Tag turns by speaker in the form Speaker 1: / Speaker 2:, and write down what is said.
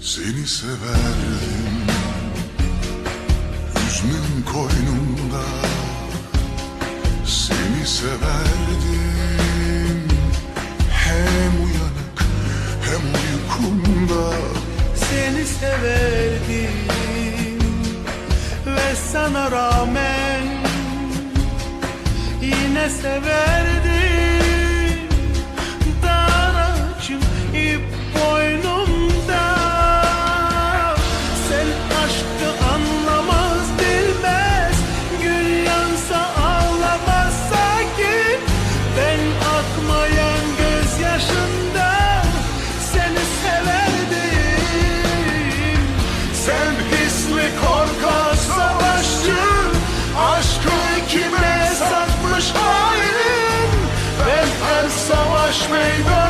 Speaker 1: Seni severdim. Hüznün koynumda. Seni severdim. Hem uyanık hem uykumda
Speaker 2: Seni severdim. Ve sana rağmen Yine severdim. Daracım ip Wash me.